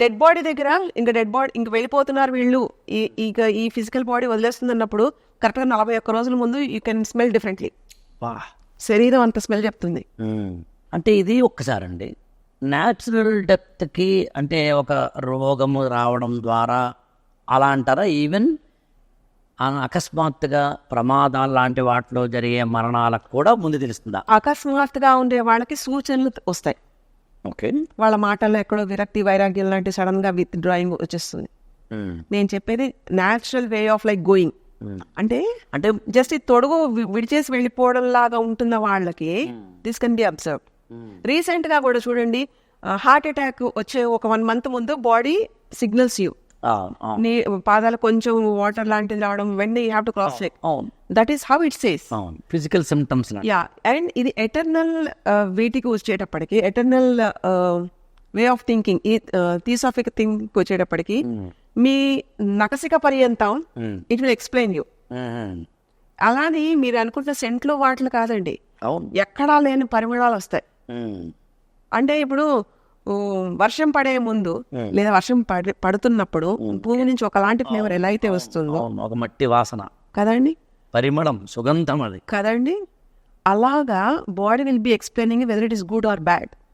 Dead body దగ్గర ఇంకా dead body ఇంక వెళ్ళిపోతున్నారు వీళ్ళు. ఈ ఇక ఈ ఫిజికల్ బాడీ వదిలేస్తుంది అన్నప్పుడు కరెక్ట్గా నలభై ఒక్క రోజుల ముందు యూ కెన్ స్మెల్ డిఫరెంట్లీ వా. శరీరం అంత స్మెల్ చెప్తుంది. అంటే ఇది ఒక్కసారండి. న్యాచురల్ డెప్త్కి అంటే ఒక రోగము రావడం ద్వారా అలా అంటారా ఈవెన్ అకస్మాత్తుగా ప్రమాదాలు లాంటి వాటిలో జరిగే మరణాలకు కూడా ముందు తెలుస్తుందా? అకస్మాత్తుగా ఉండే వాళ్ళకి సూచనలు వస్తాయి. ఓకే. వాళ్ళ మాటల్లో ఎక్కడో విరక్తి వైరాగ్యం లాంటి సడన్గా విత్ డ్రాయింగ్ వచ్చేస్తుంది. నేను చెప్పేది natural way of like going అంటే అంటే జస్ట్ ఈ తొడుగు విడిచేసి వెళ్ళిపోవడం లాగా ఉంటున్న వాళ్ళకి దిస్ కెన్ బి అబ్జర్వ్ రీసెంట్గా కూడా చూడండి హార్ట్ అటాక్ వచ్చే ఒక వన్ మంత్ ముందు బాడీ సిగ్నల్స్ యూ నీ పాదాలు కొంచెం వాటర్ లాంటిది రావడం when you have to cross check that is how it says physical symptoms yeah and ఇది ఎటర్నల్ వీటికి వచ్చేటప్పటికి ఎటర్నల్ వే ఆఫ్ థింకింగ్ ఈ థీసాఫిక్ థింక్ వచ్చేటప్పటికి మీ నకసిక పర్యంతం ఇట్ విల్ ఎక్స్ప్లెయిన్ యూ అలానే మీరు అనుకుంటున్న సెంట్లు వాటిలు కాదండి. ఎక్కడా లేని పరిమళాలు వస్తాయి. అంటే ఇప్పుడు వర్షం పడే ముందు లేదా వర్షం పడి పడుతున్నప్పుడు భూమి నుంచి ఒకలాంటి ఫ్లేవర్ ఎలా అయితే వస్తుందో. ఒక మట్టి వాసన. కదండి? పరిమళం సుగంధం అది. కదండి? అలాగా body will be explaining whether it is good or bad